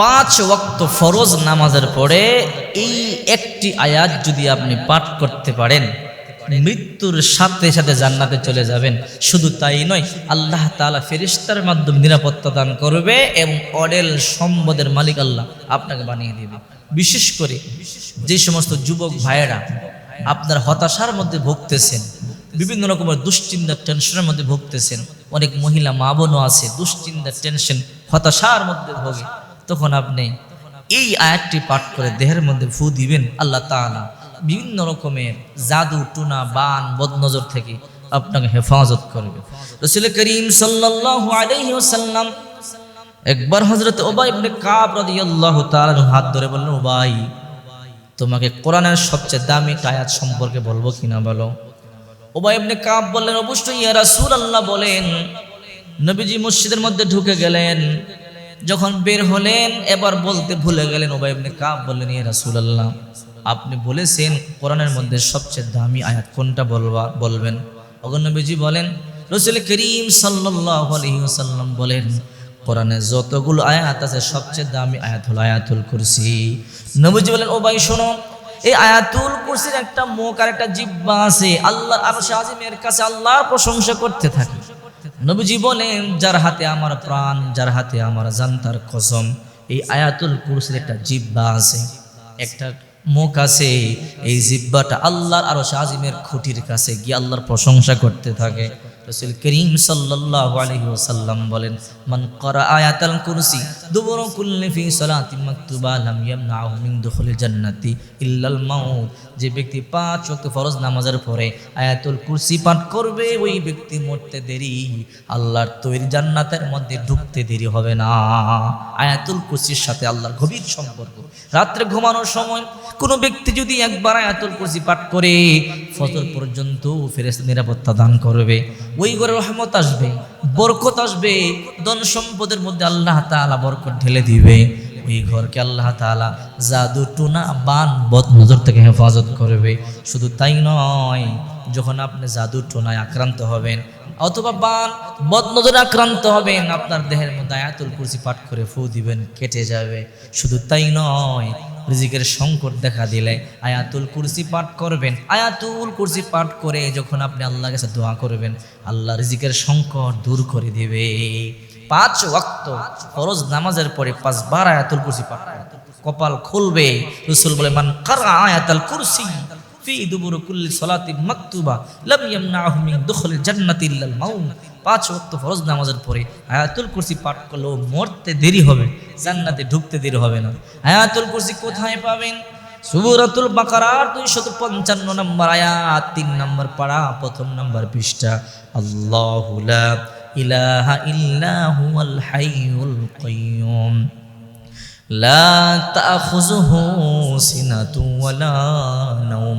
পাঁচ ওয়াক্ত ফরজ নামাজের পরে এই একটি আয়াত যদি আপনি পাঠ করতে পারেন, মৃত্যুর সাথে সাথে জান্নাতে চলে যাবেন। শুধু তাই নয়, আল্লাহ তাআলা ফেরিস্তার মাধ্যমে নিরাপত্তা দান করবে এবং অডেল সম্পদের মালিক আল্লাহ আপনাকে বানিয়ে দেবে। বিশেষ করে যে সমস্ত যুবক ভাইয়েরা আপনার হতাশার মধ্যে ভুগতেছেন, বিভিন্ন রকমের দুশ্চিন্তার টেনশনের মধ্যে ভুগতেছেন, অনেক মহিলা মা বোনও আছে, দুশ্চিন্তার টেনশন হতাশার মধ্যে ভোগে। তখন আপনি এই আয়াতটি পাঠ করে দেহের মধ্যে ফু দিবেন আল্লাহ তাআলা। বিভিন্ন রকমের জাদু, টুনা, বান, বদনজর থেকে আপনাকে হেফাজত করবে। রসুল করিম সাল্লাল্লাহু আলাইহি ওয়াসাল্লাম একবার হযরত ওবাই ইবনে কাব রাদিয়াল্লাহু তাআলা হাত ধরে বললেন, ওবাই, তোমাকে কোরআনের সবচেয়ে দামি আয়াত সম্পর্কে বলব কিনা বলো? ওবাই ইবনে কাব বললেন, অবশ্যই ইয়া রাসূলুল্লাহ, বলেন। নবীজি মসজিদের মধ্যে ঢুকে গেলেন। যখন বের হলেন, এবার বলতে ভুলে গেলেন ওবাই ইবনে কাব বললেন, ইয়া রাসূলুল্লাহ, আপনি বলেছেন কোরআনের মধ্যে সবচেয়ে দামি আয়াত কোনটা বলবা, বলবেন? ওগো নবীজি বলেন, রসুল করিম ওয়াসাল্লাম বলেন, কোরআনে যতগুলো আয়াত আছে, সবচেয়ে দামি আয়াত হলো আয়াতুল কুরসি। নবীজি বলেন ও ভাই শোনো, এই আয়াতুল কুরসির একটা মুখ আর একটা জিব্বা আছে। আল্লাহ আর আজিমের কাছে আল্লাহর প্রশংসা করতে থাকে। নবীজি বলেন, যার হাতে আমার প্রাণ, যার হাতে আমার জান্তার কসম। এই আয়াতুল কুরসির একটা জিব্বা আছে, একটা মুখ আছে। এই জিব্বাটা আল্লাহর আরও শাহিমের খুঁটির কাছে গিয়ে আল্লাহর প্রশংসা করতে থাকে। রসুল করিম সাল্লাল্লাহু আলাইহি ওয়াসাল্লাম বলেন, মান করা আয়াতাল কুরসি, দুবর কুল্লি ফি সালাতি মাকতুবা লাম ইয়ামনাহু মিন দুখুলিল জান্নাতি ইল্লাল মাউত। যে ব্যক্তি পাঁচ ওয়াক্ত ফরজ নামাজের পরে আয়াতুল কুরসি পাঠ করবে, ওই ব্যক্তি মরতে দেরি, আল্লাহর তৈরি জান্নাতের মধ্যে ঢুকতে দেরি হবে না। আয়াতুল কুরসির সাথে আল্লাহর গভীর সম্পর্ক। রাত্রে ঘুমানোর সময় কোনো ব্যক্তি যদি একবার আয়াতুল কুরসি পাঠ করে, ফজর পর্যন্ত ফেরেশতা নিরাপত্তা দান করবে। ওই ঘরে রহমত আসবে, বরকত আসবে, ধন সম্পদের মধ্যে আল্লাহ তাআলা বরকত ঢেলে দিবে। ওই ঘরকে আল্লাহ তাআলা জাদু টুনা বান বদ নজর থেকে হেফাজত করবে। শুধু তাই নয়, যখন আপনি জাদু টোনায় আক্রান্ত হবেন অথবা বান বদনজরে আক্রান্ত হবেন, আপনার দেহের মধ্যে আয়াতুল কুরসি পাঠ করে ফু দিবেন, কেটে যাবে। শুধু তাই নয় রিজিকের সংকট দেখা দিলে আয়াতুল কুরসি পাঠ করবেন। আয়াতুল কুরসি পাঠ করে যখন আপনি আল্লাহর কাছে দোয়া করবেন, আল্লাহ রিজিকের সংকট দূর করে দেবে। পাঁচ ওয়াক্ত ফরজ নামাজের পরে পাঁচবার আয়াতুল কুরসি পাঠ কপাল খুলবে। রসুল বলে, মান কারা আয়াতুল কুরসি ফি দুবুর কুল্লি সালাতি মাকতুবা লাম জান্নাতি ইল্লাল পাঁচ ওয়াক্ত ফরজ নামাজের পরে আয়াতুল কুরসি পাঠ করলেও মরতে দেরি হবে। জান্নাতে ঢুকতে দেরি হবে না। আয়াতুল কুরসি কোথায় পাবেন? সুরাতুল বাকারার দুইশত পঞ্চান্ন নম্বর আয়াত, তিন নম্বর পাড়া, প্রথম নম্বর পৃষ্ঠা। আল্লাহুলা ইলাহা ইল্লাহু আল হাইয়ুল কাইয়ুম। লা তাখুযুহু সিনাতু ওয়ালা নাওম।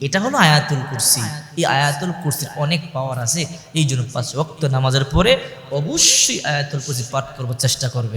এটা হলো আয়াতুল কুরসি। এই আয়াতুল কুরসির অনেক পাওয়ার আছে এই জন্য পাঁচ অক্ত নামাজের পরে অবশ্যই আয়াতুল কুরসি পাঠ করবার চেষ্টা করবেন।